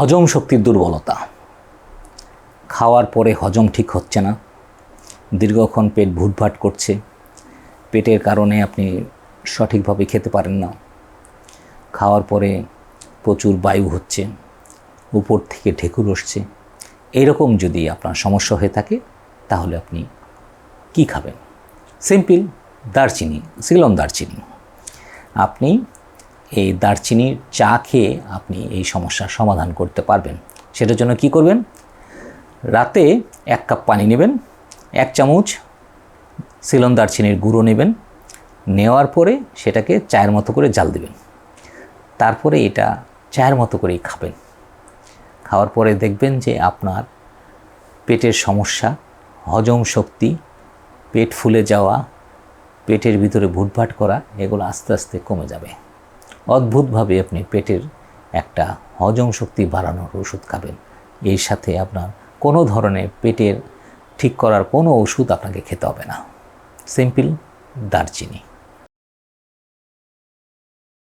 হজম শক্তির দুর্বলতা। খাওয়ার পরে হজম ঠিক হচ্ছে না। দীর্ঘক্ষণ পেট ভুটভাট করছে। পেটের কারণে আপনি সঠিকভাবে খেতে পারেন না। খাওয়ার পরে প্রচুর বায়ু হচ্ছে। উপর থেকে ঢেকুর আসছে এরকম যদি আপনার সমস্যা হয়ে থাকে, তাহলে আপনি কি খাবেন? সিম্পল দারচিনি, সিলন দারচিনি। আপনি এই দারচিনির চা খেয়ে আপনি এই সমস্যার সমাধান করতে পারবেন। সেটার জন্য কি করবেন? রাতে এক কাপ পানি নেবেন, এক চামচ সিলন দারচিনির গুঁড়ো নেবেন, নেওয়ার পরে সেটাকে চায়ের মতো করে জাল দেবেন। তারপরে এটা চায়ের মতো করেই খাবেন। খাওয়ার পরে দেখবেন যে আপনার পেটের সমস্যা, হজম শক্তি, পেট ফুলে যাওয়া, পেটের ভিতরে ভুটভাট করা, এগুলো আস্তে আস্তে কমে যাবে। অদ্ভুতভাবে আপনি পেটের একটা হজম শক্তি বাড়ানোর ওষুধ খাবেন। এর সাথে আপনার কোনো ধরনের পেটের ঠিক করার কোনো ওষুধ আপনাকে খেতে হবে না। সিম্পল দারচিনি।